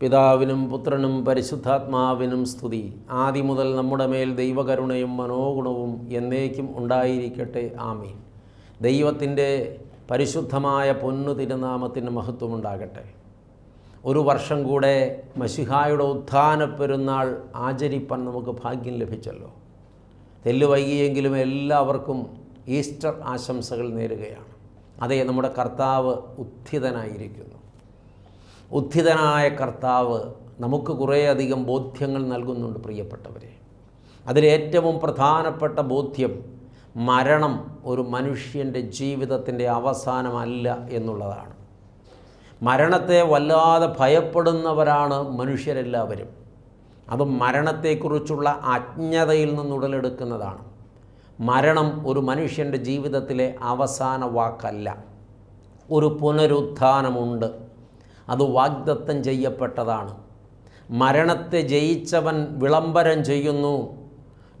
പിതാവിനും പുത്രനും പരിശുദ്ധാത്മാവിനും സ്തുതി. ആദ്യം മുതൽ നമ്മുടെ മേൽ ദൈവകരുണയും മനോഗുണവും എന്നേക്കും ഉണ്ടായിരിക്കട്ടെ. ആമീൻ. ദൈവത്തിന്റെ പരിശുദ്ധമായ പൊന്നു തിരുനാമത്തിന് മഹത്വമുണ്ടാകട്ടെ. ഒരു വർഷം കൂടെ മഷിഹായുടെ ഉത്ഥാന പെരുന്നാൾ ആചരിപ്പാൻ നമുക്ക് ഭാഗ്യം ലഭിച്ചല്ലോ. തെല്ലു വൈകിയെങ്കിലും എല്ലാവർക്കും ഈസ്റ്റർ ആശംസകൾ നേരുകയാണ്. അതേ നമ്മുടെ കർത്താവ് ഉത്ഥിതനായിരിക്കുന്നു. ഉത്ഥിതനായ കർത്താവ് നമുക്ക് കുറേയധികം ബോധ്യങ്ങൾ നൽകുന്നുണ്ട് പ്രിയപ്പെട്ടവരെ. അതിലേറ്റവും പ്രധാനപ്പെട്ട ബോധ്യം മരണം ഒരു മനുഷ്യന്റെ ജീവിതത്തിന്റെ അവസാനമല്ല എന്നുള്ളതാണ്. മരണത്തെ വല്ലാതെ ഭയപ്പെടുന്നവരാണ് മനുഷ്യരെല്ലാവരും. അത് മരണത്തെക്കുറിച്ചുള്ള അജ്ഞതയിൽ നിന്നുടലെടുക്കുന്നതാണ് മരണം ഒരു മനുഷ്യന്റെ ജീവിതത്തിലെ അവസാന വാക്കല്ല. ഒരു പുനരുത്ഥാനമുണ്ട്. അത് വാഗ്ദത്തം ചെയ്യപ്പെട്ടതാണ്. മരണത്തെ ജയിച്ചവൻ വിളംബരം ചെയ്യുന്നു.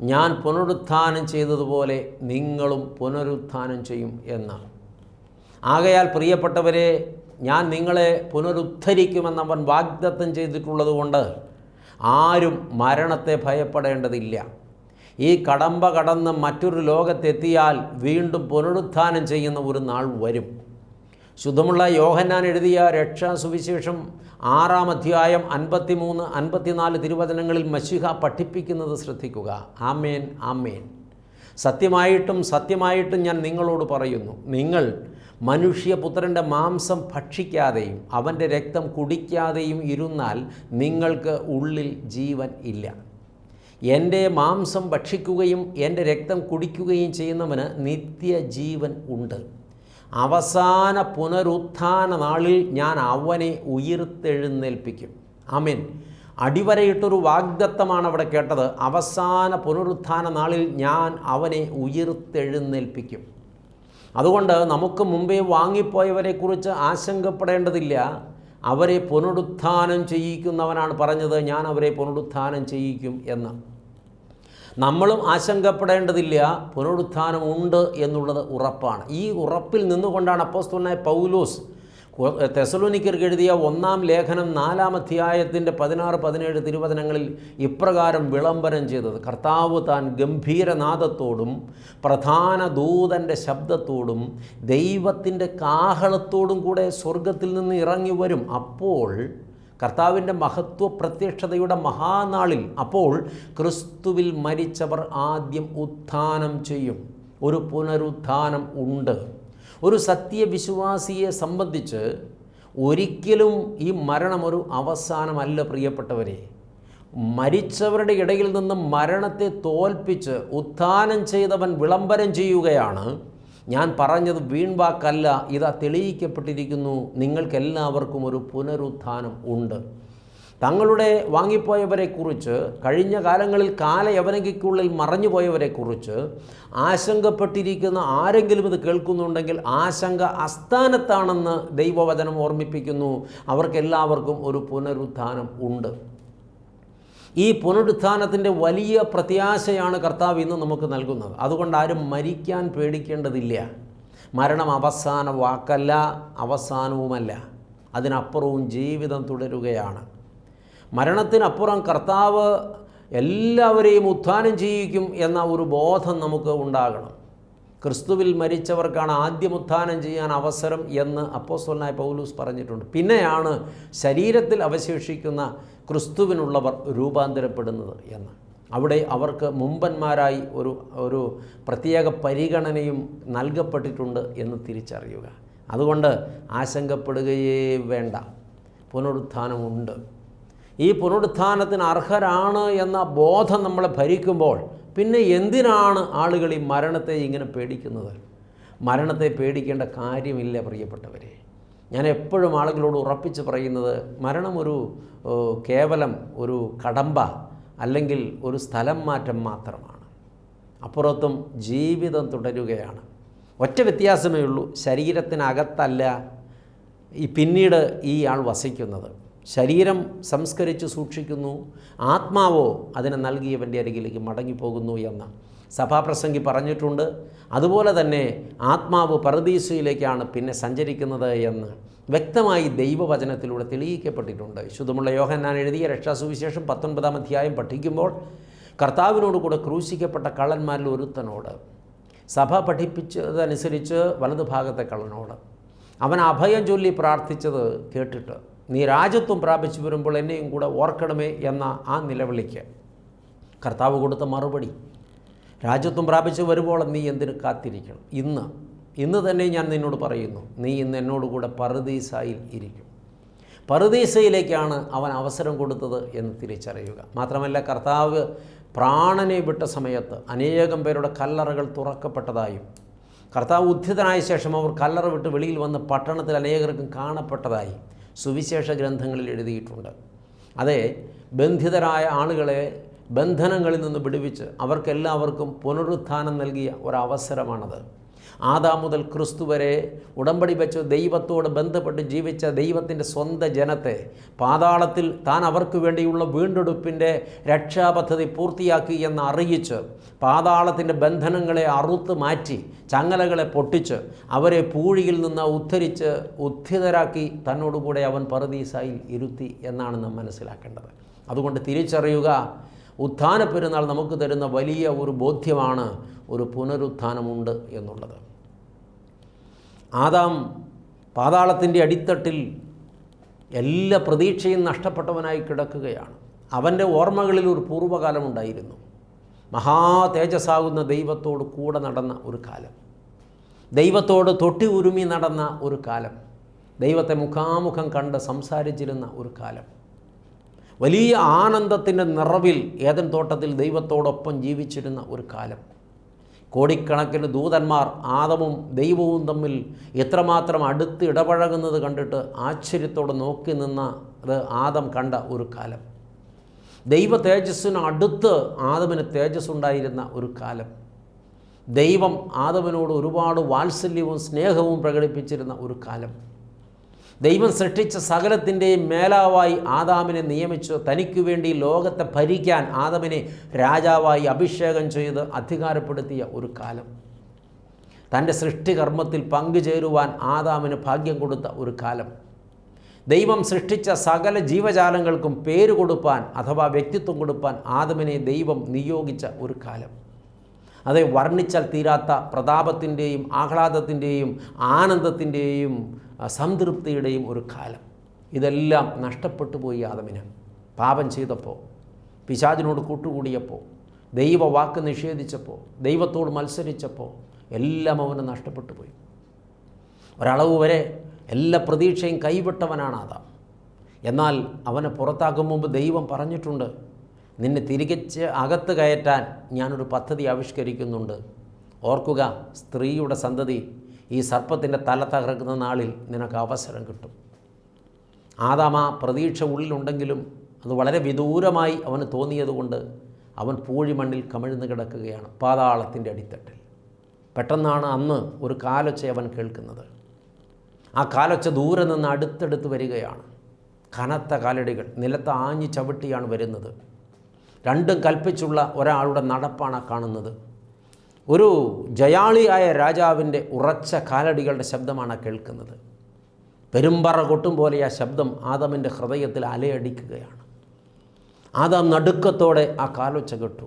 ഞാൻ പുനരുത്ഥാനം ചെയ്തതുപോലെ നിങ്ങളും പുനരുത്ഥാനം ചെയ്യും എന്ന് ആകയാൽ പ്രിയപ്പെട്ടവരെ ഞാൻ നിങ്ങളെ പുനരുദ്ധരിക്കുമെന്നവൻ വാഗ്ദത്തം ചെയ്തിട്ടുള്ളതുകൊണ്ട് ആരും മരണത്തെ ഭയപ്പെടേണ്ടതില്ല. ഈ കടമ്പ കടന്ന് മറ്റൊരു ലോകത്തെത്തിയാൽ വീണ്ടും പുനരുത്ഥാനം ചെയ്യുന്ന ഒരു നാൾ വരും. ശുദ്ധമുള്ള യോഹന്നാൻ എഴുതിയ രക്ഷാ രക്ഷാസുവിശേഷം ആറാം അധ്യായം അൻപത്തിമൂന്ന് അൻപത്തിനാല് തിരുവചനങ്ങളിൽ മഷിഹ പഠിപ്പിക്കുന്നത് ശ്രദ്ധിക്കുക. ആമേൻ ആമേൻ. സത്യമായിട്ടും സത്യമായിട്ടും ഞാൻ നിങ്ങളോട് പറയുന്നു. നിങ്ങൾ മനുഷ്യപുത്രന്റെ മാംസം ഭക്ഷിക്കാതെയും അവന്റെ രക്തം കുടിക്കാതെയും ഇരുന്നാൽ നിങ്ങൾക്ക് ഉള്ളിൽ ജീവൻ ഇല്ല. എന്റെ മാംസം ഭക്ഷിക്കുകയും എന്റെ രക്തം കുടിക്കുകയും ചെയ്യുന്നവന് നിത്യജീവൻ ഉണ്ട്. അവസാന പുനരുത്ഥാന നാളിൽ ഞാൻ അവനെ ഉയർത്തെഴുന്നേൽപ്പിക്കും. അമീൻ അടിവരയിട്ടൊരു വാഗ്ദത്തമാണ് അവിടെ കേട്ടത്. അവസാന പുനരുത്ഥാന നാളിൽ ഞാൻ അവനെ ഉയർത്തെഴുന്നേൽപ്പിക്കും. അതുകൊണ്ട് നമുക്ക് മുമ്പേ വാങ്ങിപ്പോയവരെക്കുറിച്ച് ആശങ്കപ്പെടേണ്ടതില്ല. അവരെ പുനരുത്ഥാനം ചെയ്യിക്കുന്നവനാണ് പറഞ്ഞത്. ഞാൻ അവരെ പുനരുത്ഥാനം ചെയ്യിക്കും എന്ന്. നമ്മളും ആശങ്കപ്പെടേണ്ടതില്ല പുനരുത്ഥാനം ഉണ്ട് എന്നുള്ളത് ഉറപ്പാണ്. ഈ ഉറപ്പിൽ നിന്നുകൊണ്ടാണ് അപ്പോസ്തലനായ പൗലോസ് തെസലോനിക്കർക്ക് എഴുതിയ ഒന്നാം ലേഖനം നാലാം അധ്യായത്തിന്റെ പതിനാറ് പതിനേഴ് തിരുവചനങ്ങളിൽ ഇപ്രകാരം വിളംബരം ചെയ്തത്. കർത്താവ് താൻ ഗംഭീരനാദത്തോടും പ്രധാന ദൂതന്റെ ശബ്ദത്തോടും ദൈവത്തിന്റെ കാഹളത്തോടും കൂടെ സ്വർഗത്തിൽ നിന്ന് ഇറങ്ങി വരും. അപ്പോൾ കർത്താവിന്റെ മഹത്വ പ്രത്യക്ഷതയുടെ മഹാനാളിൽ അപ്പോൾ ക്രിസ്തുവിൽ മരിച്ചവർ ആദ്യം ഉത്ഥാനം ചെയ്യും. ഒരു പുനരുത്ഥാനം ഉണ്ട്. ഒരു സത്യവിശ്വാസിയെ സംബന്ധിച്ച് ഒരിക്കലും ഈ മരണം ഒരു അവസാനമല്ല പ്രിയപ്പെട്ടവരെ. മരിച്ചവരുടെ ഇടയിൽ നിന്ന് മരണത്തെ തോൽപ്പിച്ച് ഉത്ഥാനം ചെയ്തവൻ വിളംബരം ചെയ്യുകയാണ്. ഞാൻ പറഞ്ഞത് വീൺവാക്കല്ല ഇതാ തെളിയിക്കപ്പെട്ടിരിക്കുന്നു. നിങ്ങൾക്കെല്ലാവർക്കും ഒരു പുനരുത്ഥാനം ഉണ്ട്. തങ്ങളുടെ വാങ്ങിപ്പോയവരെക്കുറിച്ച് കഴിഞ്ഞ കാലങ്ങളിൽ കാലയവനകയ്ക്കുള്ളിൽ മറഞ്ഞുപോയവരെക്കുറിച്ച് ആശങ്കപ്പെട്ടിരിക്കുന്ന ആരെങ്കിലും ഇത് കേൾക്കുന്നുണ്ടെങ്കിൽ ആശങ്ക അസ്ഥാനത്താണെന്ന് ദൈവവചനം ഓർമ്മിപ്പിക്കുന്നു. അവർക്കെല്ലാവർക്കും ഒരു പുനരുത്ഥാനം ഉണ്ട്. ഈ പുനരുത്ഥാനത്തിന്റെ വലിയ പ്രത്യാശയാണ് കർത്താവ് ഇന്ന് നമുക്ക് നൽകുന്നത്. അതുകൊണ്ട് ആരും മരിക്കാൻ പേടിക്കേണ്ടതില്ല. മരണം അവസാന വാക്കല്ല അവസാനവുമല്ല. അതിനപ്പുറവും ജീവിതം തുടരുകയാണ്. മരണത്തിനപ്പുറം കർത്താവ് എല്ലാവരെയും ഉത്ഥാനം ചെയ്യിക്കും എന്ന ഒരു ബോധം നമുക്ക് ഉണ്ടാകണം. ക്രിസ്തുവിൽ മരിച്ചവർക്കാണ് ആദ്യം ഉത്ഥാനം ചെയ്യാൻ അവസരം എന്ന് അപ്പോസ്വലനായ പൗലൂസ് പറഞ്ഞിട്ടുണ്ട്. പിന്നെയാണ് ശരീരത്തിൽ അവശേഷിക്കുന്ന ക്രിസ്തുവിനുള്ളവർ രൂപാന്തരപ്പെടുന്നത് എന്ന്. അവിടെ അവർക്ക് മുമ്പന്മാരായി ഒരു ഒരു പ്രത്യേക പരിഗണനയും നൽകപ്പെട്ടിട്ടുണ്ട് എന്ന് തിരിച്ചറിയുക. അതുകൊണ്ട് ആശങ്കപ്പെടുകയേ വേണ്ട. പുനരുത്ഥാനമുണ്ട്. ഈ പുനരുത്ഥാനത്തിന് അർഹരാണ് എന്ന ബോധം നമ്മളെ ഭരിക്കുമ്പോൾ പിന്നെ എന്തിനാണ് ആളുകൾ ഈ മരണത്തെ ഇങ്ങനെ പേടിക്കുന്നത്? മരണത്തെ പേടിക്കേണ്ട കാര്യമില്ല പ്രിയപ്പെട്ടവരെ. ഞാൻ എപ്പോഴും ആളുകളോട് ഉറപ്പിച്ച് പറയുന്നത് മരണം ഒരു കേവലം ഒരു കടമ്പ അല്ലെങ്കിൽ ഒരു സ്ഥലം മാറ്റം മാത്രമാണ്. അപ്പുറത്തും ജീവിതം തുടരുകയാണ്. ഒറ്റ വ്യത്യാസമേ ഉള്ളൂ. ശരീരത്തിനകത്തല്ല ഈ പിന്നീട് ഈ ആൾ വസിക്കുന്നത്. ശരീരം സംസ്കരിച്ച് സൂക്ഷിക്കുന്നു. ആത്മാവോ അതിനെ നൽകിയവന്റെ അരികിലേക്ക് മടങ്ങിപ്പോകുന്നു എന്ന്. സഭാപ്രസംഗി പറഞ്ഞിട്ടുണ്ട്. അതുപോലെ തന്നെ ആത്മാവ് പരദീസയിലേക്കാണ് പിന്നെ സഞ്ചരിക്കുന്നത് എന്ന് വ്യക്തമായി ദൈവവചനത്തിലൂടെ തെളിയിക്കപ്പെട്ടിട്ടുണ്ട്. ശുദ്ധമുള്ള യോഹന്നാൻ എഴുതിയ രക്ഷാസുവിശേഷം പത്തൊൻപതാം അധ്യായം പഠിക്കുമ്പോൾ കർത്താവിനോട് കൂടെ ക്രൂശിക്കപ്പെട്ട കള്ളന്മാരിൽ ഒരുത്തനോട് സഭ പഠിപ്പിച്ചതനുസരിച്ച് വലതു ഭാഗത്തെ കള്ളനോട് അവൻ അഭയം ചൊല്ലി പ്രാർത്ഥിച്ചത് കേട്ടിട്ട് നീ രാജ്യത്വം പ്രാപിച്ചു വരുമ്പോൾ എന്നെയും കൂടെ ഓർക്കണമേ എന്ന ആ നിലവിളിക്ക് കർത്താവ് കൊടുത്ത മറുപടി രാജ്യത്വം പ്രാപിച്ച് വരുമ്പോൾ നീ എന്തിനു കാത്തിരിക്കണം? ഇന്ന്. ഇന്ന് തന്നെ ഞാൻ നിന്നോട് പറയുന്നു നീ ഇന്ന് എന്നോടുകൂടെ പറുദീസായിൽ ഇരിക്കും. പറുദീസയിലേക്കാണ് അവൻ അവസരം കൊടുത്തത് എന്ന് തിരിച്ചറിയുക. മാത്രമല്ല കർത്താവ് പ്രാണനെ വിട്ട സമയത്ത് അനേകം പേരുടെ കല്ലറകൾ തുറക്കപ്പെട്ടതായും കർത്താവ് ഉദ്ധിതനായ ശേഷം അവർ കല്ലറ വിട്ട് വെളിയിൽ വന്ന് പട്ടണത്തിൽ അനേകർക്കും കാണപ്പെട്ടതായി സുവിശേഷ ഗ്രന്ഥങ്ങളിൽ എഴുതിയിട്ടുണ്ട്. അതെ ബന്ധിതരായ ആളുകളെ ബന്ധനങ്ങളിൽ നിന്ന് വിടുവിച്ച് അവർക്കെല്ലാവർക്കും പുനരുത്ഥാനം നൽകിയ ഒരവസരമാണത്. ആദാം മുതൽ ക്രിസ്തു വരെ ഉടമ്പടി വെച്ച് ദൈവത്തോട് ബന്ധപ്പെട്ട് ജീവിച്ച ദൈവത്തിന്റെ സ്വന്തം ജനത്തെ പാതാളത്തിൽ താൻ അവർക്ക് വേണ്ടിയുള്ള വീണ്ടെടുപ്പിന്റെ രക്ഷാപദ്ധതി പൂർത്തിയാക്കി എന്ന് അറിയിച്ച് പാതാളത്തിന്റെ ബന്ധനങ്ങളെ അറുത്ത് മാറ്റി ചങ്ങലകളെ പൊട്ടിച്ച് അവരെ പൂഴിയിൽ നിന്ന് ഉദ്ധരിച്ച് ഉദ്ധിതരാക്കി തന്നോടുകൂടെ അവൻ പറുദീസായിൽ ഇരുത്തി എന്നാണ് നാം മനസ്സിലാക്കേണ്ടത്. അതുകൊണ്ട് തിരിച്ചറിയുക ഉത്ഥാന പെരുന്നാൾ നമുക്ക് തരുന്ന വലിയ ഒരു ബോധ്യമാണ് ഒരു പുനരുത്ഥാനമുണ്ട് എന്നുള്ളത്. ആദാം പാതാളത്തിന്റെ അടിത്തട്ടിൽ എല്ലാ പ്രതീക്ഷയും നഷ്ടപ്പെട്ടവനായി കിടക്കുകയാണ്. അവന്റെ ഓർമ്മകളിൽ ഒരു പൂർവകാലമുണ്ടായിരുന്നു. മഹാ തേജസ്സാകുന്ന ദൈവത്തോട് കൂടെ നടന്ന ഒരു കാലം. ദൈവത്തോട് തൊട്ടി ഉരുമി നടന്ന ഒരു കാലം. ദൈവത്തെ മുഖാമുഖം കണ്ട് സംസാരിച്ചിരുന്ന ഒരു കാലം. വലിയ ആനന്ദത്തിന്റെ നിറവിൽ ഏതൻ തോട്ടത്തിൽ ദൈവത്തോടൊപ്പം ജീവിച്ചിരുന്ന ഒരു കാലം. കോടിക്കണക്കിന് ദൂതന്മാർ ആദവും ദൈവവും തമ്മിൽ എത്രമാത്രം അടുത്ത് ഇടപഴകുന്നത് കണ്ടിട്ട് ആശ്ചര്യത്തോടെ നോക്കി നിന്ന അത് ആദം കണ്ട ഒരു കാലം. ദൈവ തേജസ്സിന് അടുത്ത് ആദമിന് തേജസ് ഉണ്ടായിരുന്ന ഒരു കാലം. ദൈവം ആദമിനോട് ഒരുപാട് വാത്സല്യവും സ്നേഹവും പ്രകടിപ്പിച്ചിരുന്ന ഒരു കാലം. ദൈവം സൃഷ്ടിച്ച സകലത്തിന്റെയും മേലാവായി ആദാമിനെ നിയമിച്ചു. തനിക്ക് വേണ്ടി ലോകത്തെ ഭരിക്കാൻ ആദാമിനെ രാജാവായി അഭിഷേകം ചെയ്ത് അധികാരപ്പെടുത്തിയ ഒരു കാലം. തന്റെ സൃഷ്ടികർമ്മത്തിൽ പങ്കുചേരുവാൻ ആദാമിന് ഭാഗ്യം കൊടുത്ത ഒരു കാലം. ദൈവം സൃഷ്ടിച്ച സകല ജീവജാലങ്ങൾക്കും പേര് കൊടുപ്പാൻ അഥവാ വ്യക്തിത്വം കൊടുപ്പാൻ ആദമിനെ ദൈവം നിയോഗിച്ച ഒരു കാലം. അതെ വർണിച്ചാൽ തീരാത്ത പ്രതാപത്തിന്റെയും ആഹ്ലാദത്തിന്റെയും ആനന്ദത്തിന്റെയും സംതൃപ്തിയുടെയും ഒരു കാലം. ഇതെല്ലാം നഷ്ടപ്പെട്ടു പോയി ആദമിന്. പാപം ചെയ്തപ്പോൾ പിശാചിനോട് കൂട്ടുകൂടിയപ്പോൾ ദൈവവാക്ക് നിഷേധിച്ചപ്പോൾ ദൈവത്തോട് മത്സരിച്ചപ്പോൾ എല്ലാം അവന് നഷ്ടപ്പെട്ടു പോയി. ഒരളവ് വരെ എല്ലാ പ്രതീക്ഷയും കൈവിട്ടവനാണ് ആദാം. എന്നാൽ അവനെ പുറത്താക്കും മുമ്പ് ദൈവം പറഞ്ഞിട്ടുണ്ട് നിന്നെ തിരികച്ച് അകത്ത് കയറ്റാൻ ഞാനൊരു പദ്ധതി ആവിഷ്കരിക്കുന്നുണ്ട്. ഓർക്കുക സ്ത്രീയുടെ സന്തതി ഈ സർപ്പത്തിന്റെ തല തകർക്കുന്ന നാളിൽ നിനക്ക് അവസരം കിട്ടും. ആദാമ പ്രതീക്ഷ ഉള്ളിലുണ്ടെങ്കിലും അത് വളരെ വിദൂരമായി അവന് തോന്നിയതുകൊണ്ട് അവൻ പൂഴി മണ്ണിൽ കമിഴ്ന്ന് കിടക്കുകയാണ് പാതാളത്തിന്റെ അടിത്തട്ടിൽ. പെട്ടെന്നാണ് അന്ന് ഒരു കാലൊച്ച അവൻ കേൾക്കുന്നത്. ആ കാലൊച്ച ദൂരെ നിന്ന് അടുത്തെടുത്ത് വരികയാണ്. കനത്ത കാലടികൾ നിലത്ത് ആഞ്ഞു ചവിട്ടിയാണ് വരുന്നത്. രണ്ടും കൽപ്പിച്ചുള്ള ഒരാളുടെ നടപ്പാണ് കാണുന്നത്. ഒരു ജയാളിയായ രാജാവിന്റെ ഉറച്ച കാലടികളുടെ ശബ്ദമാണ് കേൾക്കുന്നത്. പെരുമ്പറ കൊട്ടും പോലെ ആ ശബ്ദം ആദമിന്റെ ഹൃദയത്തിൽ അലയടിക്കുകയാണ്. ആദാം നടുക്കത്തോടെ ആ കാലൊച്ച കെട്ടു.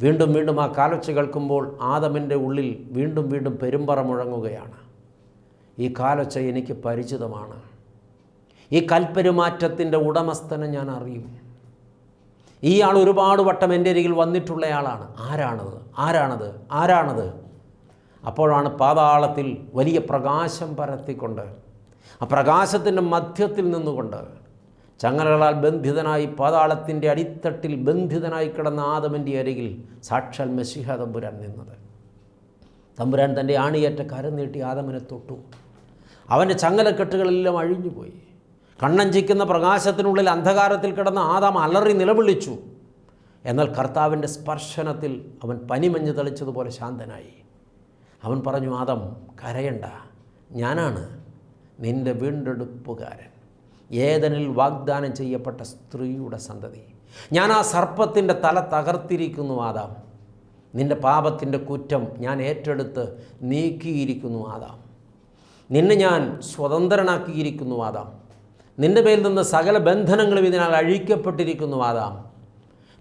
വീണ്ടും വീണ്ടും ആ കാലൊച്ച കേൾക്കുമ്പോൾ ആദമിന്റെ ഉള്ളിൽ വീണ്ടും വീണ്ടും പെരുമ്പറ മുഴങ്ങുകയാണ്. ഈ കാലൊച്ച എനിക്ക് പരിചിതമാണ്. ഈ കൽപ്പെരുമാറ്റത്തിന്റെ ഉടമസ്ഥനെ ഞാൻ അറിയും. ഈ ആൾ ഒരുപാട് വട്ടം എന്റെ അരികിൽ വന്നിട്ടുള്ളയാളാണ്. ആരാണത്? ആരാണത്? ആരാണത്? അപ്പോഴാണ് പാതാളത്തിൽ വലിയ പ്രകാശം പരത്തിക്കൊണ്ട് ആ പ്രകാശത്തിന്റെ മധ്യത്തിൽ നിന്നുകൊണ്ട് ചങ്ങലകളാൽ ബന്ധിതനായി പാതാളത്തിന്റെ അടിത്തട്ടിൽ ബന്ധിതനായി കിടന്ന ആദമന്റെ അരികിൽ സാക്ഷാൽ മെസ്സിഹ തമ്പുരാൻ നിന്നത്. തമ്പുരാൻ തന്റെ ആണിയേറ്റ കരം നീട്ടി ആദമനെ തൊട്ടു. അവന്റെ ചങ്ങലക്കെട്ടുകളെല്ലാം അഴിഞ്ഞുപോയി. കണ്ണഞ്ചിക്കുന്ന പ്രകാശത്തിനുള്ളിൽ അന്ധകാരത്തിൽ കിടന്ന ആദാം അലറി നിലവിളിച്ചു. എന്നാൽ കർത്താവിന്റെ സ്പർശനത്തിൽ അവൻ പനിമഞ്ഞ് തെളിച്ചതുപോലെ ശാന്തനായി. അവൻ പറഞ്ഞു ആദം കരയണ്ട. ഞാനാണ് നിന്റെ വീണ്ടെടുപ്പുകാരൻ. ഏതനിൽ വാഗ്ദാനം ചെയ്യപ്പെട്ട സ്ത്രീയുടെ സന്തതി. ഞാൻ ആ സർപ്പത്തിന്റെ തല തകർത്തിരിക്കുന്നു ആദാം. നിന്റെ പാപത്തിന്റെ കുറ്റം ഞാൻ ഏറ്റെടുത്ത് നീക്കിയിരിക്കുന്നു ആദാം. നിന്നെ ഞാൻ സ്വതന്ത്രനാക്കിയിരിക്കുന്നു ആദാം. നിന്റെ മേൽ നിന്ന് സകല ബന്ധനങ്ങളും ഇതിനാൽ അഴിക്കപ്പെട്ടിരിക്കുന്നു ആദാം.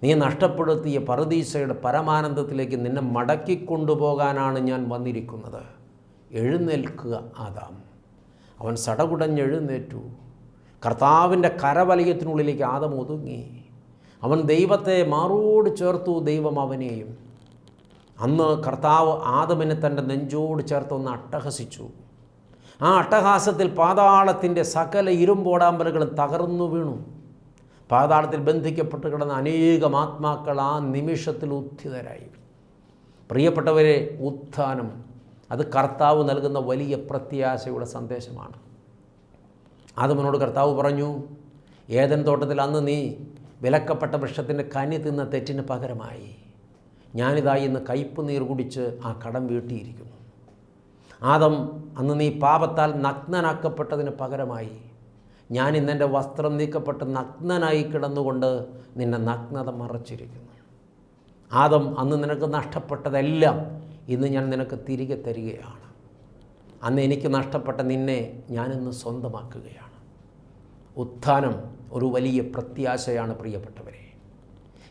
നീ നഷ്ടപ്പെടുത്തിയ പറുദീസയുടെ പരമാനന്ദത്തിലേക്ക് നിന്നെ മടക്കി കൊണ്ടുപോകാനാണ് ഞാൻ വന്നിരിക്കുന്നത്. എഴുന്നേൽക്കുക ആദാം. അവൻ സടകുടഞ്ഞെഴുന്നേറ്റു. കർത്താവിന്റെ കരവലയത്തിനുള്ളിലേക്ക് ആദം ഒതുങ്ങി. അവൻ ദൈവത്തെ മാറോട് ചേർത്തു ദൈവം അവനെയും. അന്ന് കർത്താവ് ആദമിനെ തന്റെ നെഞ്ചോട് ചേർത്തൊന്ന് അട്ടഹസിച്ചു. ആ അട്ടഹാസത്തിൽ പാതാളത്തിന്റെ സകല ഇരുമ്പോടാമ്പലുകളും തകർന്നു വീണു. പാതാളത്തിൽ ബന്ധിക്കപ്പെട്ട് കിടന്ന അനേകം ആത്മാക്കൾ ആ നിമിഷത്തിൽ ഉത്ഥിതരായി പ്രിയപ്പെട്ടവരെ ഉത്ഥാനം അത് കർത്താവ് നൽകുന്ന വലിയ പ്രത്യാശയുടെ സന്ദേശമാണ്. ആദമനോട് കർത്താവ് പറഞ്ഞു ഏതൻ തോട്ടത്തിൽ അന്ന് നീ വിലക്കപ്പെട്ട വൃക്ഷത്തിന്റെ കനി തിന്ന തെറ്റിന് പകരമായി. ഞാനിതായി ഇന്ന് കയ്പ് നീർ കുടിച്ച് ആ കടം വീട്ടിയിരിക്കുന്നു. ആദം അന്ന് നീ പാപത്താൽ നഗ്നനാക്കപ്പെട്ടതിന് പകരമായി. ഞാൻ ഇന്നെന്റെ വസ്ത്രം നീക്കപ്പെട്ട് നഗ്നനായി കിടന്നുകൊണ്ട് നിന്നെ നഗ്നത മറച്ചിരിക്കുന്നു. ആദം അന്ന് നിനക്ക് നഷ്ടപ്പെട്ടതെല്ലാം ഇന്ന് ഞാൻ നിനക്ക് തിരികെ തരികയാണ്. അന്ന് എനിക്ക് നഷ്ടപ്പെട്ട നിന്നെ ഞാനിന്ന് സ്വന്തമാക്കുകയാണ്. ഉത്ഥാനം ഒരു വലിയ പ്രത്യാശയാണ് പ്രിയപ്പെട്ടവരെ.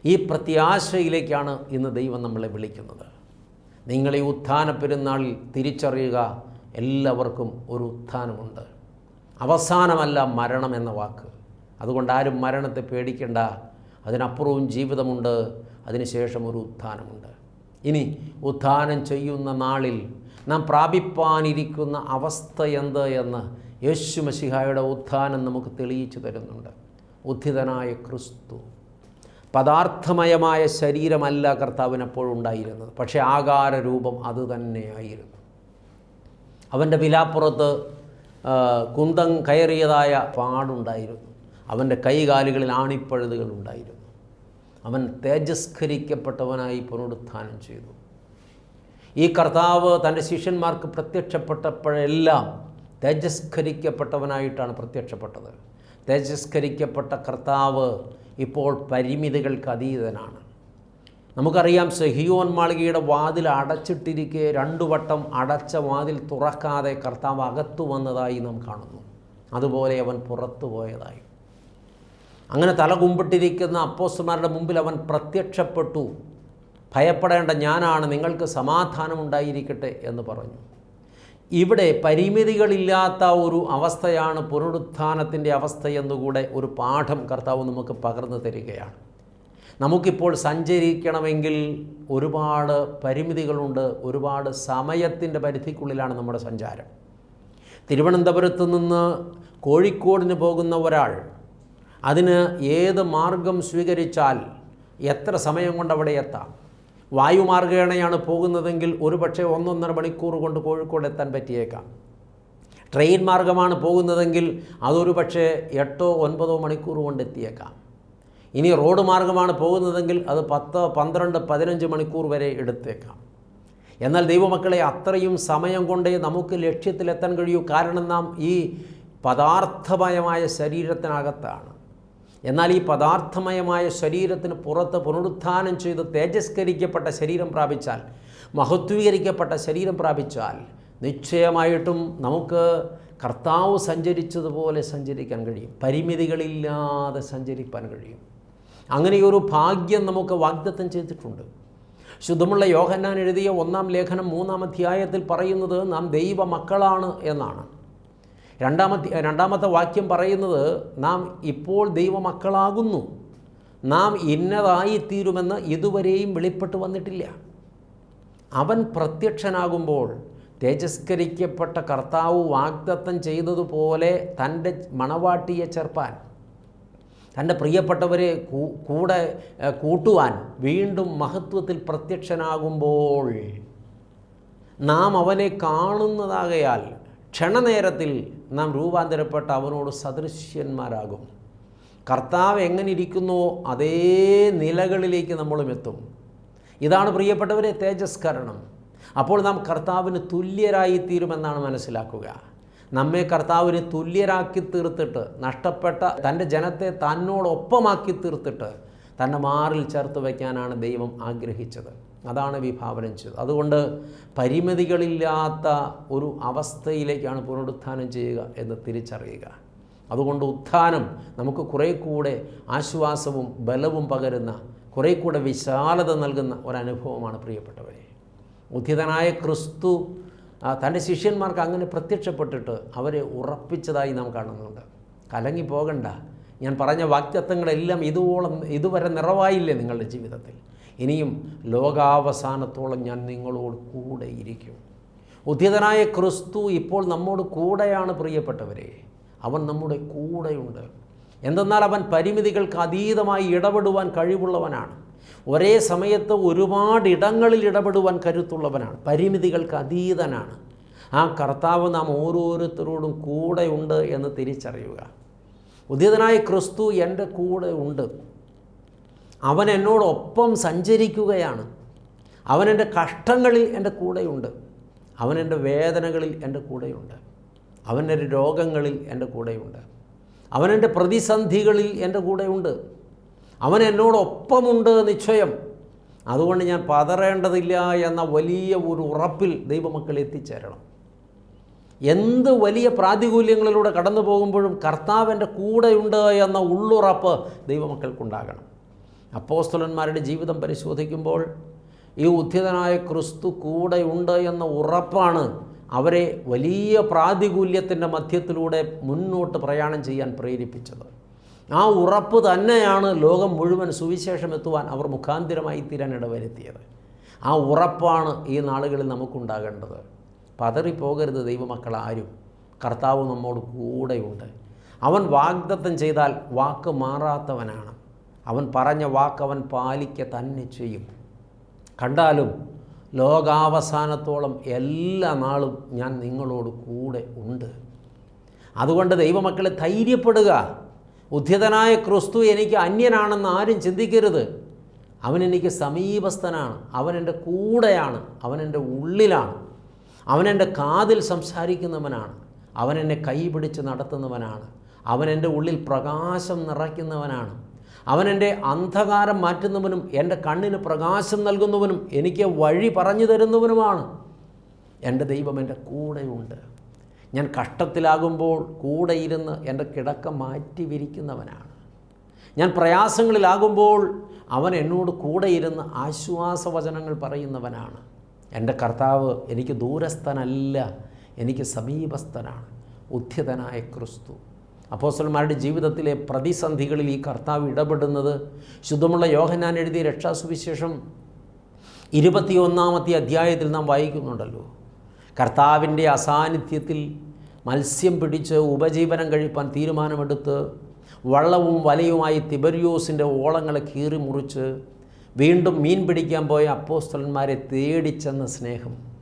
ഈ പ്രത്യാശയിലേക്കാണ് ഇന്ന് ദൈവം നമ്മളെ വിളിക്കുന്നത്. നിങ്ങളെ ഉത്ഥാന പെരുന്നാളിൽ തിരിച്ചറിയുക എല്ലാവർക്കും ഒരു ഉത്ഥാനമുണ്ട്. അവസാനമല്ല മരണം എന്ന വാക്ക്. അതുകൊണ്ട് ആരും മരണത്തെ പേടിക്കേണ്ട. അതിനപ്പുറവും ജീവിതമുണ്ട്. അതിനുശേഷം ഒരു ഉത്ഥാനമുണ്ട്. ഇനി ഉത്ഥാനം ചെയ്യുന്ന നാളിൽ നാം പ്രാപിപ്പാനിരിക്കുന്ന അവസ്ഥ എന്ത് എന്ന് യേശു മഷിഹായുടെ ഉത്ഥാനം നമുക്ക് തെളിയിച്ചു തരുന്നുണ്ട്. ഉദ്ധിതനായ ക്രിസ്തു. പദാർത്ഥമയമായ ശരീരമല്ല അപ്പോഴുണ്ടായിരുന്നത് പക്ഷേ ആകാര രൂപം അത് തന്നെയായിരുന്നു. അവന്റെ വിലാപ്പുറത്ത് കുന്തം കയറിയതായ പാടുണ്ടായിരുന്നു. അവന്റെ കൈകാലുകളിൽ ആണിപ്പഴുതുകൾ ഉണ്ടായിരുന്നു. അവൻ തേജസ്കരിക്കപ്പെട്ടവനായി പുനരുത്ഥാനം ചെയ്തു. ഈ കർത്താവ് തന്റെ ശിഷ്യന്മാർക്ക് പ്രത്യക്ഷപ്പെട്ടപ്പോഴെല്ലാം തേജസ്കരിക്കപ്പെട്ടവനായിട്ടാണ് പ്രത്യക്ഷപ്പെട്ടത്. തേജസ്കരിക്കപ്പെട്ട കർത്താവ് ഇപ്പോൾ പരിമിതികൾക്ക് അതീതനാണ്. നമുക്കറിയാം സെഹിയോൻ മാളികയുടെ വാതിൽ അടച്ചിട്ടിരിക്കെ രണ്ടു വട്ടം അടച്ച വാതിൽ തുറക്കാതെ കർത്താവ് അകത്തു വന്നതായി നാം കാണുന്നു. അതുപോലെ അവൻ പുറത്തു പോയതായി. അങ്ങനെ തല കുമ്പിട്ടിരിക്കുന്ന അപ്പോസ്തമാരുടെ മുമ്പിൽ അവൻ പ്രത്യക്ഷപ്പെട്ടു. ഭയപ്പെടേണ്ട ഞാനാണ് നിങ്ങൾക്ക് സമാധാനം ഉണ്ടായിരിക്കട്ടെ എന്ന് പറഞ്ഞു. ഇവിടെ പരിമിതികളില്ലാത്ത ഒരു അവസ്ഥയാണ് പുനരുത്ഥാനത്തിന്റെ അവസ്ഥയെന്നുകൂടെ ഒരു പാഠം കർത്താവ് നമുക്ക് പകർന്നു തരികയാണ്. നമുക്കിപ്പോൾ സഞ്ചരിക്കണമെങ്കിൽ ഒരുപാട് പരിമിതികളുണ്ട് ഒരുപാട് സമയത്തിന്റെ പരിധിക്കുള്ളിലാണ് നമ്മുടെ സഞ്ചാരം. തിരുവനന്തപുരത്ത് നിന്ന് കോഴിക്കോടിന് പോകുന്ന ഒരാൾ അതിന് ഏത് മാർഗം സ്വീകരിച്ചാൽ എത്ര സമയം കൊണ്ട് അവിടെ എത്താം? വായുമാർഗേണയാണ് പോകുന്നതെങ്കിൽ ഒരുപക്ഷെ ഒന്നൊന്നര മണിക്കൂർ കൊണ്ട് കോഴിക്കോട് എത്താൻ പറ്റിയേക്കാം. ട്രെയിൻ മാർഗമാണ് പോകുന്നതെങ്കിൽ അതൊരു പക്ഷേ എട്ടോ ഒൻപതോ മണിക്കൂർ കൊണ്ട് എത്തിയേക്കാം. ഇനി റോഡ് മാർഗമാണ് പോകുന്നതെങ്കിൽ അത് പത്ത് പന്ത്രണ്ട് പതിനഞ്ച് മണിക്കൂർ വരെ എടുത്തേക്കാം. എന്നാൽ ദൈവമക്കളെ അത്രയും സമയം കൊണ്ടേ നമുക്ക് ലക്ഷ്യത്തിലെത്താൻ കഴിയൂ. കാരണം നാം ഈ പദാർത്ഥമയമായ ശരീരത്തിനകത്താണ്. എന്നാൽ ഈ പദാർത്ഥമയമായ ശരീരത്തിന് പുറത്ത് പുനരുത്ഥാനം ചെയ്ത് തേജസ്കരിക്കപ്പെട്ട ശരീരം പ്രാപിച്ചാൽ മഹത്വീകരിക്കപ്പെട്ട ശരീരം പ്രാപിച്ചാൽ നിശ്ചയമായിട്ടും നമുക്ക് കർത്താവ് സഞ്ചരിച്ചതുപോലെ സഞ്ചരിക്കാൻ കഴിയും. പരിമിതികളില്ലാതെ സഞ്ചരിക്കാൻ കഴിയും. അങ്ങനെയൊരു ഭാഗ്യം നമുക്ക് വാഗ്ദത്തം ചെയ്തിട്ടുണ്ട്. ശുദ്ധമുള്ള യോഹന്നാൻ എഴുതിയ ഒന്നാം ലേഖനം മൂന്നാം അധ്യായത്തിൽ പറയുന്നത് നാം ദൈവ മക്കളാണ് എന്നാണ്. രണ്ടാമത്തെ രണ്ടാമത്തെ വാക്യം പറയുന്നത് നാം ഇപ്പോൾ ദൈവമക്കളാകുന്നു. നാം ഇന്നതായിത്തീരുമെന്ന് ഇതുവരെയും വെളിപ്പെട്ട് വന്നിട്ടില്ല. അവൻ പ്രത്യക്ഷനാകുമ്പോൾ തേജസ്കരിക്കപ്പെട്ട കർത്താവ് വാഗ്ദത്തം ചെയ്തതുപോലെ തന്റെ മണവാട്ടിയെ ചേർപ്പാൻ തന്റെ പ്രിയപ്പെട്ടവരെ കൂടെ കൂട്ടുവാൻ വീണ്ടും മഹത്വത്തിൽ പ്രത്യക്ഷനാകുമ്പോൾ നാം അവനെ കാണുന്നതാകയാൽ ക്ഷണനേരത്തിൽ നാം രൂപാന്തരപ്പെട്ട അവനോട് സദൃശ്യന്മാരാകും. കർത്താവ് എങ്ങനെ ഇരിക്കുന്നുവോ അതേ നിലകളിലേക്ക് നമ്മളും എത്തും. ഇതാണ് പ്രിയപ്പെട്ടവരെ തേജസ്കരണം അപ്പോൾ നാം കർത്താവിന് തുല്യരായി തീരുമെന്നാണ് മനസ്സിലാക്കുക. നമ്മെ കർത്താവിന് തുല്യരാക്കി തീർത്തിട്ട് നഷ്ടപ്പെട്ട തന്റെ ജനത്തെ തന്നോടൊപ്പമാക്കി തീർത്തിട്ട് തന്റെ മാറിൽ ചേർത്ത് വയ്ക്കാനാണ് ദൈവം ആഗ്രഹിച്ചത്. അതാണ് വിഭാവനം ചെയ്തത്. അതുകൊണ്ട് പരിമിതികളില്ലാത്ത ഒരു അവസ്ഥയിലേക്കാണ് പുനരുത്ഥാനം ചെയ്യുക എന്ന് തിരിച്ചറിയുക. അതുകൊണ്ട് ഉത്ഥാനം നമുക്ക് കുറേ കൂടെ ആശ്വാസവും ബലവും പകരുന്ന കുറേ കൂടെ വിശാലത നൽകുന്ന ഒരനുഭവമാണ് പ്രിയപ്പെട്ടവരെ. ഉദ്ധിതനായ ക്രിസ്തു തന്റെ ശിഷ്യന്മാർക്ക് അങ്ങനെ പ്രത്യക്ഷപ്പെട്ടിട്ട് അവരെ ഉറപ്പിച്ചതായി നാം കാണുന്നുണ്ട്. കലങ്ങി പോകണ്ട ഞാൻ പറഞ്ഞ വാക്തത്വങ്ങളെല്ലാം ഇതുവോളം ഇതുവരെ നിറവായില്ലേ നിങ്ങളുടെ ജീവിതത്തിൽ? ഇനിയും ലോകാവസാനത്തോളം ഞാൻ നിങ്ങളോട് കൂടെയിരിക്കും ഉദ്ധിതനായ ക്രിസ്തു ഇപ്പോൾ നമ്മോട് കൂടെയാണ് പ്രിയപ്പെട്ടവരെ. അവൻ നമ്മുടെ കൂടെയുണ്ട്. എന്തെന്നാൽ അവൻ പരിമിതികൾക്ക് അതീതമായി ഇടപെടുവാൻ കഴിവുള്ളവനാണ്. ഒരേ സമയത്ത് ഒരുപാട് ഇടങ്ങളിൽ ഇടപെടുവാൻ കരുത്തുള്ളവനാണ്. പരിമിതികൾക്ക് അതീതനാണ്. ആ കർത്താവ് നാം ഓരോരുത്തരോടും കൂടെയുണ്ട് എന്ന് തിരിച്ചറിയുക. ഉദിതനായ ക്രിസ്തു എന്റെ കൂടെ ഉണ്ട് അവൻ എന്നോടൊപ്പം സഞ്ചരിക്കുകയാണ്. അവൻ എന്റെ കഷ്ടങ്ങളിൽ എന്റെ കൂടെയുണ്ട്. അവൻ എന്റെ വേദനകളിൽ എന്റെ കൂടെയുണ്ട്. അവൻ എന്റെ രോഗങ്ങളിൽ എന്റെ കൂടെയുണ്ട്. അവൻ എന്റെ പ്രതിസന്ധികളിൽ എന്റെ കൂടെയുണ്ട്. അവൻ എന്നോടൊപ്പമുണ്ട് നിശ്ചയം. അതുകൊണ്ട് ഞാൻ പതറേണ്ടതില്ല എന്ന വലിയ ഒരു ഉറപ്പിൽ ദൈവമക്കൾ എത്തിച്ചേരണം. എന്ത് വലിയ പ്രാതികൂല്യങ്ങളിലൂടെ കടന്നു പോകുമ്പോഴും കർത്താവിന്റെ കൂടെയുണ്ട് എന്ന ഉള്ളുറപ്പ് ദൈവമക്കൾക്കുണ്ടാകണം. അപ്പോസ്തലന്മാരുടെ ജീവിതം പരിശോധിക്കുമ്പോൾ ഈ ഉദ്ധിതനായ ക്രിസ്തു കൂടെയുണ്ട് എന്ന ഉറപ്പാണ് അവരെ വലിയ പ്രാതികൂല്യത്തിന്റെ മധ്യത്തിലൂടെ മുന്നോട്ട് പ്രയാണം ചെയ്യാൻ പ്രേരിപ്പിച്ചത്. ആ ഉറപ്പ് തന്നെയാണ് ലോകം മുഴുവൻ സുവിശേഷം എത്തുവാൻ അവർ മുഖാന്തിരമായി തീരാൻ ഇടവരുത്തിയത്. ആ ഉറപ്പാണ് ഈ നാളുകളിൽ നമുക്കുണ്ടാകേണ്ടത്. പതറിപ്പോകരുത് ദൈവമക്കൾ ആരും. കർത്താവ് നമ്മോട് കൂടെയുണ്ട്. അവൻ വാഗ്ദത്തം ചെയ്താൽ വാക്ക് മാറാത്തവനാണ്. അവൻ പറഞ്ഞ വാക്ക് അവൻ പാലിക്ക തന്നെ ചെയ്യും. കണ്ടാലും ലോകാവസാനത്തോളം എല്ലാ നാളും ഞാൻ നിങ്ങളോട് കൂടെ ഉണ്ട്. അതുകൊണ്ട് ദൈവമക്കളെ ധൈര്യപ്പെടുക. ഉദ്ധിതനായ ക്രിസ്തു എനിക്ക് അന്യനാണെന്ന് ആരും ചിന്തിക്കരുത്. അവൻ എനിക്ക് സമീപസ്ഥനാണ്. അവൻ എന്റെ കൂടെയാണ്. അവൻ എന്റെ ഉള്ളിലാണ്. അവൻ എന്റെ കാതിൽ സംസാരിക്കുന്നവനാണ്. അവൻ എന്നെ കൈപിടിച്ച് നടത്തുന്നവനാണ്. അവൻ എന്റെ ഉള്ളിൽ പ്രകാശം നിറയ്ക്കുന്നവനാണ്. അവൻ എന്റെ അന്ധകാരം മാറ്റുന്നവനും എന്റെ കണ്ണിന് പ്രകാശം നൽകുന്നവനും എനിക്ക് വഴി പറഞ്ഞു തരുന്നവനുമാണ്. എന്റെ ദൈവം എന്റെ കൂടെയുണ്ട്. ഞാൻ കഷ്ടത്തിലാകുമ്പോൾ കൂടെ ഇരുന്ന് എന്റെ കിടക്ക മാറ്റി വിരിക്കുന്നവനാണ്. ഞാൻ പ്രയാസങ്ങളിലാകുമ്പോൾ അവൻ എന്നോട് കൂടെ ഇരുന്ന് ആശ്വാസവചനങ്ങൾ പറയുന്നവനാണ്. എന്റെ കർത്താവ് എനിക്ക് ദൂരസ്ഥനല്ല എനിക്ക് സമീപസ്ഥനാണ്. ഉദ്ധ്യതനായ ക്രിസ്തു. അപ്പോസ്റ്റലന്മാരുടെ ജീവിതത്തിലെ പ്രതിസന്ധികളിൽ ഈ കർത്താവ് ഇടപെടുന്നത് ശുദ്ധമുള്ള യോഹനാൻ എഴുതിയ രക്ഷാസുവിശേഷം ഇരുപത്തിയൊന്നാമത്തെ അധ്യായത്തിൽ നാം വായിക്കുന്നുണ്ടല്ലോ. കർത്താവിന്റെ അസാന്നിധ്യത്തിൽ മത്സ്യം പിടിച്ച് ഉപജീവനം കഴിപ്പാൻ തീരുമാനമെടുത്ത് വള്ളവും വലയുമായി തിബരിയോസിന്റെ ഓളങ്ങളെ കീറി മുറിച്ച് വീണ്ടും മീൻ പിടിക്കാൻ പോയ അപ്പോസ്റ്റലന്മാരെ തേടിച്ചെന്ന സ്നേഹം.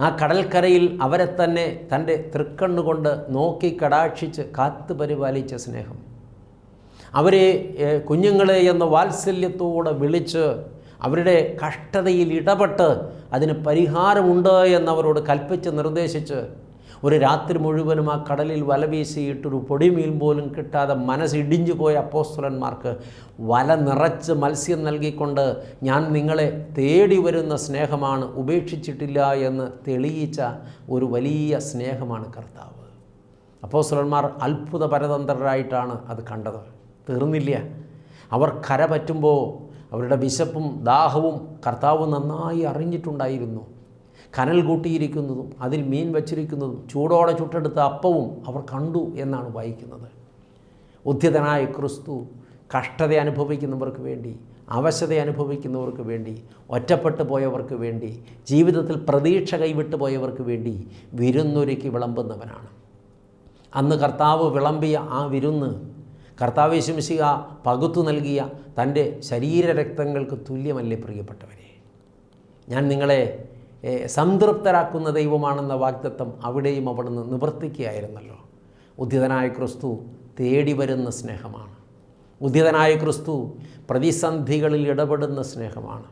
ആ കടൽക്കരയിൽ അവരെ തന്നെ തന്റെ തൃക്കണ്ണുകൊണ്ട് നോക്കി കടാക്ഷിച്ച് കാത്തു പരിപാലിച്ച സ്നേഹം. അവരെ കുഞ്ഞുങ്ങളെ എന്ന വാത്സല്യത്തോടെ വിളിച്ച് അവരുടെ കഷ്ടതയിൽ ഇടപെട്ട് അതിന് പരിഹാരമുണ്ട് എന്നവരോട് കൽപ്പിച്ച് നിർദ്ദേശിച്ച് ഒരു രാത്രി മുഴുവനും ആ കടലിൽ വല വീശിയിട്ടൊരു പൊടിമീൻ പോലും കിട്ടാതെ മനസ്സിടിഞ്ഞു പോയ അപ്പോസ്തലന്മാർക്ക് വല നിറച്ച് മത്സ്യം നൽകിക്കൊണ്ട് ഞാൻ നിങ്ങളെ തേടി വരുന്ന സ്നേഹമാണ് ഉപേക്ഷിച്ചിട്ടില്ല എന്ന് തെളിയിച്ച ഒരു വലിയ സ്നേഹമാണ് കർത്താവ്. അപ്പോസ്തലന്മാർ അത്ഭുത പരതന്ത്രരായിട്ടാണ് അത് കണ്ടത്. തീർന്നില്ല. അവർ കര പറ്റുമ്പോൾ അവരുടെ വിശപ്പും ദാഹവും കർത്താവ് നന്നായി അറിഞ്ഞിട്ടുണ്ടായിരുന്നു. കനൽ കൂട്ടിയിരിക്കുന്നതും അതിൽ മീൻ വച്ചിരിക്കുന്നതും ചൂടോടെ ചുട്ടെടുത്ത അപ്പവും അവർ കണ്ടു എന്നാണ് വായിക്കുന്നത്. ഉദ്ധിതനായ ക്രിസ്തു കഷ്ടത അനുഭവിക്കുന്നവർക്ക് വേണ്ടി അവശത അനുഭവിക്കുന്നവർക്ക് വേണ്ടി ഒറ്റപ്പെട്ടു പോയവർക്ക് വേണ്ടി ജീവിതത്തിൽ പ്രതീക്ഷ കൈവിട്ടു പോയവർക്ക് വേണ്ടി വിരുന്നൊരുക്കി വിളമ്പുന്നവനാണ്. അന്ന് കർത്താവ് വിളമ്പിയ ആ വിരുന്ന് കർത്താവ് ശംശിക പകുത്തു നൽകിയ തന്റെ ശരീരരക്തങ്ങൾക്ക് തുല്യമല്ലേ പ്രിയപ്പെട്ടവരെ? ഞാൻ നിങ്ങളെ സംതൃപ്തരാക്കുന്ന ദൈവമാണെന്ന വാഗ്ദത്വം അവിടെയും അവിടുന്ന് നിവർത്തിക്കുകയായിരുന്നല്ലോ. ഉദിതനായ ക്രിസ്തു തേടി വരുന്ന സ്നേഹമാണ്. ഉദിതനായ ക്രിസ്തു പ്രതിസന്ധികളിൽ ഇടപെടുന്ന സ്നേഹമാണ്.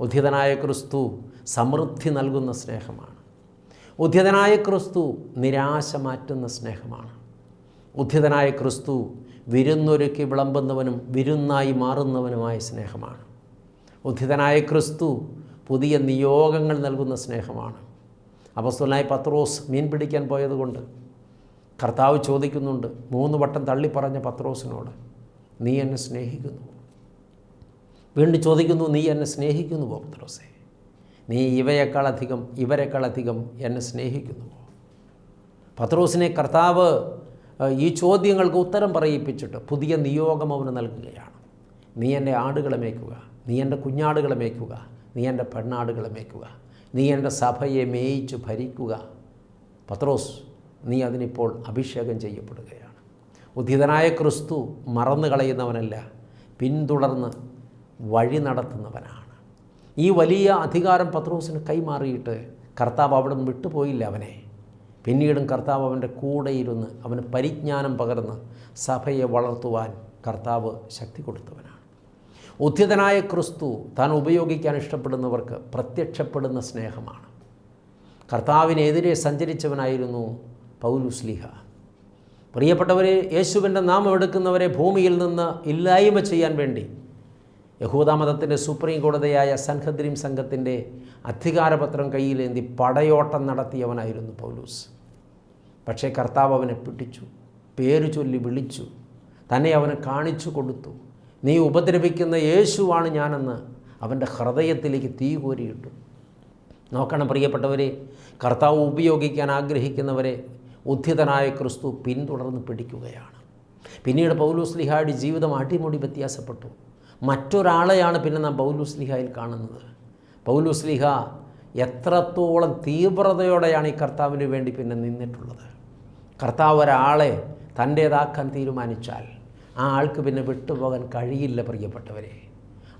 ഉദ്ധിതനായ ക്രിസ്തു സമൃദ്ധി നൽകുന്ന സ്നേഹമാണ്. ഉദ്ധിതനായ ക്രിസ്തു നിരാശ മാറ്റുന്ന സ്നേഹമാണ്. ഉദ്ധിതനായ ക്രിസ്തു വിരുന്നൊരുക്കി വിളമ്പുന്നവനും വിരുന്നായി മാറുന്നവനുമായ സ്നേഹമാണ്. ഉദ്ധിതനായ ക്രിസ്തു പുതിയ നിയോഗങ്ങൾ നൽകുന്ന സ്നേഹമാണ്. അപസ്തുലായ പത്രോസ് മീൻ പിടിക്കാൻ പോയതുകൊണ്ട് കർത്താവ് ചോദിക്കുന്നുണ്ട് മൂന്ന് വട്ടം തള്ളിപ്പറഞ്ഞ പത്രോസിനോട് നീ എന്നെ സ്നേഹിക്കുന്നു? വീണ്ടും ചോദിക്കുന്നു നീ എന്നെ സ്നേഹിക്കുന്നുവോ പത്രോസേ? നീ ഇവയേക്കാളധികം ഇവരെക്കാളധികം എന്നെ സ്നേഹിക്കുന്നുവോ? പത്രോസിനെ കർത്താവ് ഈ ചോദ്യങ്ങൾക്ക് ഉത്തരം പറയിപ്പിച്ചിട്ട് പുതിയ നിയോഗം അവന് നൽകുകയാണ്. നീ എന്റെ ആടുകളെ മേയ്ക്കുക നീ എന്റെ കുഞ്ഞാടുകളെ മേയ്ക്കുക നീ എന്റെ പെണ്ണാടുകളെ മേയ്ക്കുക. നീ എന്റെ സഭയെ മേയിച്ച് ഭരിക്കുക. പത്രോസ് നീ അതിനിപ്പോൾ അഭിഷേകം ചെയ്യപ്പെടുകയാണ്. ഉദ്ധിതനായ ക്രിസ്തു മറന്നു കളയുന്നവനല്ല പിന്തുടർന്ന് വഴി നടത്തുന്നവനാണ്. ഈ വലിയ അധികാരം പത്രോസിന് കൈമാറിയിട്ട് കർത്താവ് അവിടെ നിന്ന് വിട്ടുപോയില്ല അവനെ. പിന്നീടും കർത്താവ് അവന്റെ കൂടെയിരുന്ന് അവന് പരിജ്ഞാനം പകർന്ന് സഭയെ വളർത്തുവാൻ കർത്താവ് ശക്തി കൊടുത്തവനാണ്. ഉദ്ധിതനായ ക്രിസ്തു താൻ ഉപയോഗിക്കാൻ ഇഷ്ടപ്പെടുന്നവർക്ക് പ്രത്യക്ഷപ്പെടുന്ന സ്നേഹമാണ്. കർത്താവിനെതിരെ സഞ്ചരിച്ചവനായിരുന്നു പൗലുസ്ലിഹ പ്രിയപ്പെട്ടവരെ യേശുവിന്റെ നാമം എടുക്കുന്നവരെ ഭൂമിയിൽ നിന്ന് ഇല്ലായ്മ ചെയ്യാൻ വേണ്ടി യഹൂദാമതത്തിന്റെ സുപ്രീം കോടതിയായ സൻഹദ്രീം സംഘത്തിന്റെ അധികാരപത്രം കയ്യിലേന്തി പടയോട്ടം നടത്തിയവനായിരുന്നു പൗലൂസ്. പക്ഷേ കർത്താവ് അവനെ പിടിച്ചു പേര് ചൊല്ലി വിളിച്ചു തന്നെ അവന് കാണിച്ചു കൊടുത്തു. നീ ഉപദ്രവിക്കുന്ന യേശുവാണ് ഞാനെന്ന് അവന്റെ ഹൃദയത്തിലേക്ക് തീ കോരിയിട്ടു. നോക്കണം പ്രിയപ്പെട്ടവരെ കർത്താവ് ഉപയോഗിക്കാൻ ആഗ്രഹിക്കുന്നവരെ ഉദ്ധിതനായ ക്രിസ്തു പിന്തുടർന്ന് പിടിക്കുകയാണ്. പിന്നീട് പൗലൂസ്ലിഹായുടെ ജീവിതം അടിമുടി വ്യത്യാസപ്പെട്ടു. മറ്റൊരാളെയാണ് പിന്നെ നാം പൗലൂസ്ലിഹായിൽ കാണുന്നത്. പൗലൂസ്ലിഹ എത്രത്തോളം തീവ്രതയോടെയാണ് ഈ കർത്താവിന് വേണ്ടി പിന്നെ നിന്നിട്ടുള്ളത്? കർത്താവ് ഒരാളെ തന്റേതാക്കാൻ തീരുമാനിച്ചാൽ ആ ആൾക്ക് പിന്നെ വിട്ടുപോകാൻ കഴിയില്ല പ്രിയപ്പെട്ടവരെ.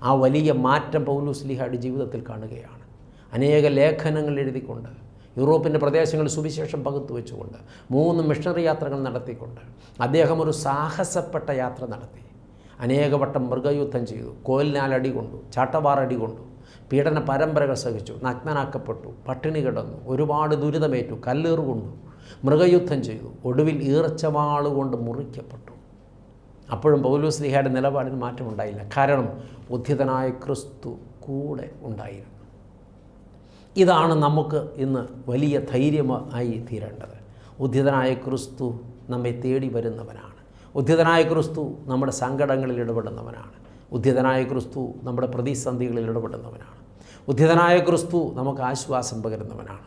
ആ വലിയ മാറ്റം പൗലൂസ്ലിഹയുടെ ജീവിതത്തിൽ കാണുകയാണ്. അനേക ലേഖനങ്ങൾ എഴുതിക്കൊണ്ട് യൂറോപ്പിന്റെ പ്രദേശങ്ങളിൽ സുവിശേഷം പകുത്തു വെച്ചുകൊണ്ട് മൂന്ന് മിഷണറി യാത്രകൾ നടത്തിക്കൊണ്ട് അദ്ദേഹം ഒരു സാഹസപ്പെട്ട യാത്ര നടത്തി. അനേകവട്ടം മൃഗയുദ്ധം ചെയ്തു കോലിനാലടി കൊണ്ടു ചാട്ടവാറടി കൊണ്ടു പീഡന പരമ്പരകൾ സഹിച്ചു നഗ്നനാക്കപ്പെട്ടു പട്ടിണി കിടന്നു ഒരുപാട് ദുരിതമേറ്റു കല്ലേറ് കൊണ്ടു മൃഗയുദ്ധം ചെയ്തു ഒടുവിൽ ഈർച്ചവാളുകൊണ്ട് മുറിക്കപ്പെട്ടു. അപ്പോഴും പൗലൂസ് ലിഹയുടെ നിലപാടിന് മാറ്റമുണ്ടായില്ല കാരണം ഉദ്ധിതനായ ക്രിസ്തു കൂടെ ഉണ്ടായിരുന്നു. ഇതാണ് നമുക്ക് ഇന്ന് വലിയ ധൈര്യമായി തീരേണ്ടത്. ഉദ്ധിതനായ ക്രിസ്തു നമ്മെ തേടി വരുന്നവനാണ്. ഉദ്ധിതനായ ക്രിസ്തു നമ്മുടെ സങ്കടങ്ങളിൽ ഇടപെടുന്നവനാണ്. ഉദ്ധിതനായ ക്രിസ്തു നമ്മുടെ പ്രതിസന്ധികളിൽ ഇടപെടുന്നവനാണ്. ഉദ്ധിതനായ ക്രിസ്തു നമുക്ക് ആശ്വാസം പകരുന്നവനാണ്.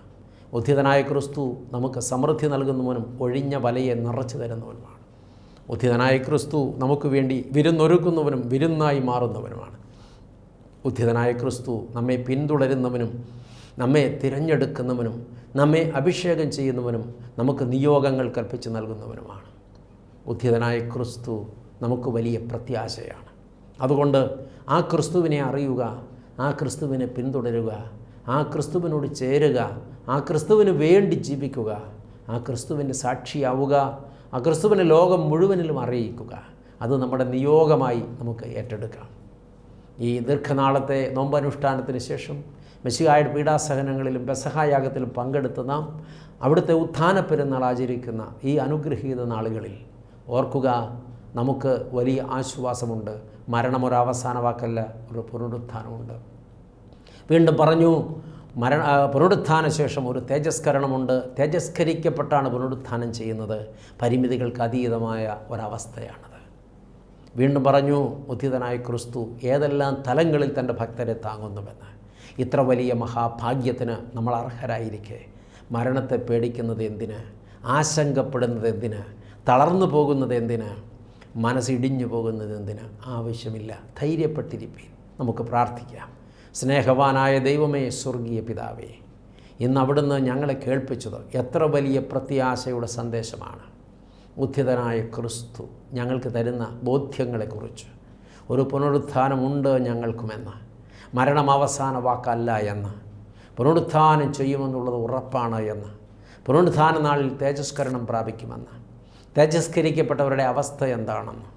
ഉദ്ധിതനായ ക്രിസ്തു നമുക്ക് സമൃദ്ധി നൽകുന്നവനും ഒഴിഞ്ഞ വലയെ നിറച്ചു തരുന്നവനുമാണ്. ഉദ്ധിതനായ ക്രിസ്തു നമുക്ക് വേണ്ടി വിരുന്നൊരുക്കുന്നവനും വിരുന്നായി മാറുന്നവനുമാണ്. ഉദ്ധിതനായ ക്രിസ്തു നമ്മെ പിന്തുടരുന്നവനും നമ്മെ തിരഞ്ഞെടുക്കുന്നവനും നമ്മെ അഭിഷേകം ചെയ്യുന്നവനും നമുക്ക് നിയോഗങ്ങൾ കൽപ്പിച്ച് നൽകുന്നവനുമാണ്. ഉദ്ധിതനായ ക്രിസ്തു നമുക്ക് വലിയ പ്രത്യാശയാണ്. അതുകൊണ്ട് ആ ക്രിസ്തുവിനെ അറിയുക ആ ക്രിസ്തുവിനെ പിന്തുടരുക ആ ക്രിസ്തുവിനോട് ചേരുക ആ ക്രിസ്തുവിന് വേണ്ടി ജീവിക്കുക ആ ക്രിസ്തുവിന്റെ സാക്ഷിയാവുക ആ ക്രിസ്തുവിനെ ലോകം മുഴുവനിലും അറിയിക്കുക. അത് നമ്മുടെ നിയോഗമായി നമുക്ക് ഏറ്റെടുക്കാം. ഈ ദീർഘനാളത്തെ നോമ്പനുഷ്ഠാനത്തിന് ശേഷം മെസ്സിഹായുടെ പീഡാസഹനങ്ങളിലും ബസഹായാഗത്തിലും പങ്കെടുത്ത നാം അവിടുത്തെ ഉത്ഥാന പെരുന്നാൾ ആചരിക്കുന്ന ഈ അനുഗ്രഹീത നാളുകളിൽ ഓർക്കുക നമുക്ക് വലിയ ആശ്വാസമുണ്ട്. മരണം ഒരു അവസാന വാക്കല്ല ഒരു പുനരുത്ഥാനമുണ്ട്. വീണ്ടും പറഞ്ഞു മരണ പുനരുത്ഥാന ശേഷം ഒരു തേജസ്കരണമുണ്ട്. തേജസ്കരിക്കപ്പെട്ടാണ് പുനരുത്ഥാനം ചെയ്യുന്നത്. പരിമിതികൾക്ക് അതീതമായ ഒരവസ്ഥയാണത്. വീണ്ടും പറഞ്ഞു ഉദ്ധിതനായ ക്രിസ്തു ഏതെല്ലാം തലങ്ങളിൽ തന്റെ ഭക്തരെ താങ്ങുന്നുവെന്ന്? ഇത്ര വലിയ മഹാഭാഗ്യത്തിന് നമ്മൾ അർഹരായിരിക്കെ. മരണത്തെ പേടിക്കുന്നത് എന്തിന്? ആശങ്കപ്പെടുന്നത് എന്തിന്? തളർന്നു പോകുന്നത് എന്തിന്? മനസ്സിടിഞ്ഞു പോകുന്നത് എന്തിന്? ആവശ്യമില്ല. ധൈര്യപ്പെട്ടിരിപ്പീൻ. നമുക്ക് പ്രാർത്ഥിക്കാം. സ്നേഹവാനായ ദൈവമേ സ്വർഗീയ പിതാവേ ഇന്ന് അവിടുന്ന് ഞങ്ങളെ കേൾപ്പിച്ചത് എത്ര വലിയ പ്രത്യാശയുടെ സന്ദേശമാണ്. ഉദ്ധിതനായ ക്രിസ്തു ഞങ്ങൾക്ക് തരുന്ന ബോധ്യങ്ങളെക്കുറിച്ച് ഒരു പുനരുത്ഥാനമുണ്ട് ഞങ്ങൾക്കുമെന്ന് മരണം അവസാന വാക്കല്ല എന്ന് പുനരുത്ഥാനം ചെയ്യുമെന്നുള്ളത് ഉറപ്പാണ് എന്ന് പുനരുത്ഥാന നാളിൽ തേജസ്കരണം പ്രാപിക്കുമെന്ന് തേജസ്കരിക്കപ്പെട്ടവരുടെ അവസ്ഥ എന്താണെന്ന്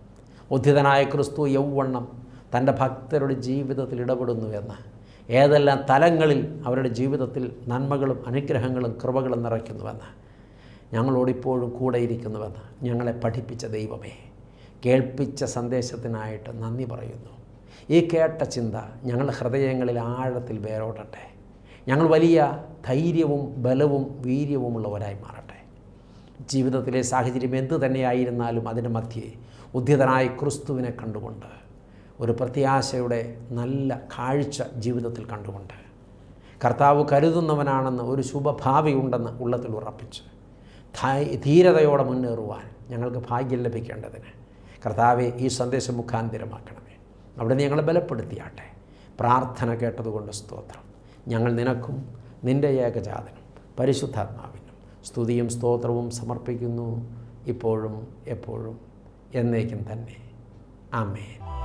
ഉദ്ധിതനായ ക്രിസ്തു യൗവണ്ണം തന്റെ ഭക്തരുടെ ജീവിതത്തിൽ ഇടപെടുന്നു എന്ന്. ഏതെല്ലാം തലങ്ങളിൽ അവരുടെ ജീവിതത്തിൽ നന്മകളും അനുഗ്രഹങ്ങളും കൃപകളും നിറയ്ക്കുന്നുവെന്ന് ഞങ്ങളോടിപ്പോഴും കൂടെ ഇരിക്കുന്നുവെന്ന് ഞങ്ങളെ പഠിപ്പിച്ച ദൈവമേ കേൾപ്പിച്ച സന്ദേശത്തിനായിട്ട് നന്ദി പറയുന്നു. ഈ കേട്ട ചിന്ത ഞങ്ങളുടെ ഹൃദയങ്ങളിൽ ആഴത്തിൽ വേരോടട്ടെ. ഞങ്ങൾ വലിയ ധൈര്യവും ബലവും വീര്യവുമുള്ളവരായി മാറട്ടെ. ജീവിതത്തിലെ സാഹചര്യം എന്തു തന്നെയായിരുന്നാലും അതിന്റെ മധ്യേ ഉദ്ധിതനായ ക്രിസ്തുവിനെ കണ്ടുകൊണ്ട് ഒരു പ്രത്യാശയുടെ നല്ല കാഴ്ച ജീവിതത്തിൽ കണ്ടുകൊണ്ട് കർത്താവ് കരുതുന്നവനാണെന്ന് ഒരു ശുഭഭാവി ഉണ്ടെന്ന് ഉള്ളത്തിൽ ഉറപ്പിച്ച് ധീരതയോടെ മുന്നേറുവാൻ ഞങ്ങൾക്ക് ഭാഗ്യം ലഭിക്കേണ്ടതിന് കർത്താവെ ഈ സന്ദേശം മുഖാന്തിരമാക്കണമേ. അവിടെ ഞങ്ങളെ ബലപ്പെടുത്തിയാട്ടെ. പ്രാർത്ഥന കേട്ടതുകൊണ്ട് സ്തോത്രം. ഞങ്ങൾ നിനക്കും നിന്റെ ഏകജാതനും പരിശുദ്ധാത്മാവിനും സ്തുതിയും സ്തോത്രവും സമർപ്പിക്കുന്നു. ഇപ്പോഴും എപ്പോഴും എന്നേക്കും തന്നെ. ആമേൻ.